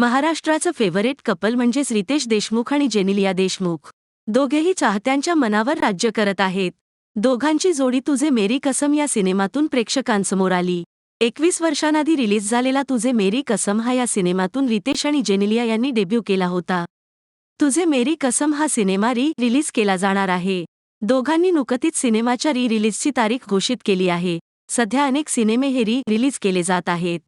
महाराष्ट्राचं favourite couple म्हणजेच रितेश देशमुख आणि जेनिलिया देशमुख. दोघेही चाहत्यांच्या मनावर राज्य करत आहेत. दोघांची जोडी तुझे मेरी कसम या सिनेमातून प्रेक्षकांसमोर आली. एकवीस वर्षांआधी रिलीज झालेला तुझे मेरी कसम हा या सिनेमातून रितेश आणि जेनिलिया यांनी डेब्यू केला होता. तुझे मेरी कसम हा सिनेमा री रिलीज केला जाणार आहे. दोघांनी नुकतीच सिनेमाच्या री रिलीजची तारीख घोषित केली आहे. सध्या अनेक सिनेमे हे री रिलीज केले जात आहेत.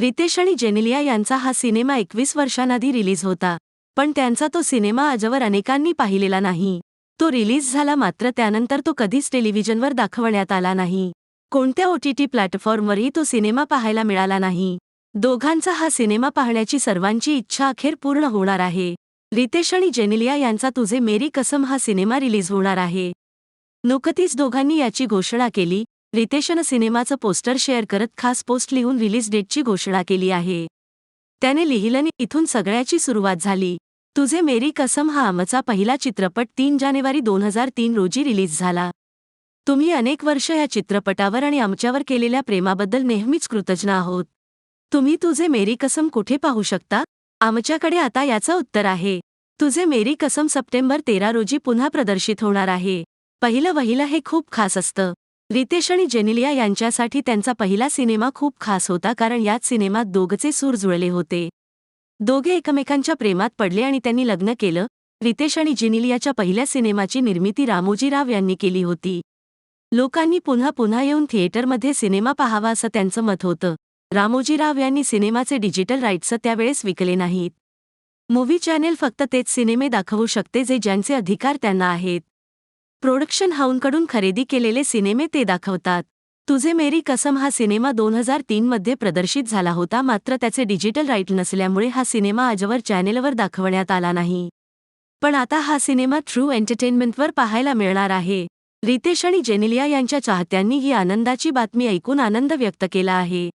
रितेश आणि जेनेलिया यांचा हा सिनेमा एकवीस वर्षांआधी रिलीज होता पण त्यांचा तो सिनेमा आजवर अनेकांनी पाहिलेला नाही. तो रिलीज झाला मात्र त्यानंतर तो कधीच टेलिव्हिजनवर दाखवण्यात आला नाही. कोणत्या ओटीटी प्लॅटफॉर्मवरही तो सिनेमा पाहायला मिळाला नाही. दोघांचा हा सिनेमा पाहण्याची सर्वांची इच्छा अखेर पूर्ण होणार आहे. रितेश आणि जेनिलिया यांचा तुझे मेरी कसम हा सिनेमा रिलीज होणार आहे. नुकतीच दोघांनी याची घोषणा केली रितेशनं सिनेमाचं पोस्टर शेअर करत खास पोस्ट लिहून रिलीज डेटची घोषणा केली आहे. त्याने लिहिलं इथून सगळ्याची सुरुवात झाली. तुझे मेरी कसम हा आमचा पहिला चित्रपट तीन जानेवारी दोन हजार तीन रोजी रिलीज झाला. तुम्ही अनेक वर्ष या चित्रपटावर आणि आमच्यावर केलेल्या प्रेमाबद्दल नेहमीच कृतज्ञ आहोत. तुम्ही तुझे मेरी कसम कुठे पाहू शकता? आमच्याकडे आता याचं उत्तर आहे. तुझे मेरी कसम सप्टेंबर तेरा रोजी पुन्हा प्रदर्शित होणार आहे. पहिलं वहिलं हे खूप खास असतं. रितेश आणि जेनिलिया यांच्यासाठी त्यांचा पहिला सिनेमा खूप खास होता कारण याच सिनेमात दोघचे सूर जुळले होते. दोघे एकमेकांच्या प्रेमात पडले आणि त्यांनी लग्न केलं. रितेश आणि जेनिलियाच्या पहिल्या सिनेमाची निर्मिती रामोजीराव यांनी केली होती. लोकांनी पुन्हा पुन्हा येऊन थिएटरमध्ये सिनेमा पाहावा असं त्यांचं मत होतं. रामोजीराव यांनी सिनेमाचे डिजिटल राईट्स त्यावेळेस विकले नाहीत. मूव्ही चॅनेल फक्त तेच सिनेमे दाखवू शकते जे ज्यांचे अधिकार त्यांना आहेत. प्रोडक्शन हाऊनकडून खरेदी केलेले सिनेमे ते दाखवतात. तुझे मेरी कसम हा सिनेमा दोन हजार तीनमध्ये प्रदर्शित झाला होता मात्र त्याचे डिजिटल राईट नसल्यामुळे हा सिनेमा आजवर चॅनेलवर दाखवण्यात आला नाही. पण आता हा सिनेमा थ्रू एंटरटेनमेंटवर पाहायला मिळणार आहे. रितेश आणि जेनिलिया यांच्या चाहत्यांनी ही आनंदाची बातमी ऐकून आनंद व्यक्त केला आहे.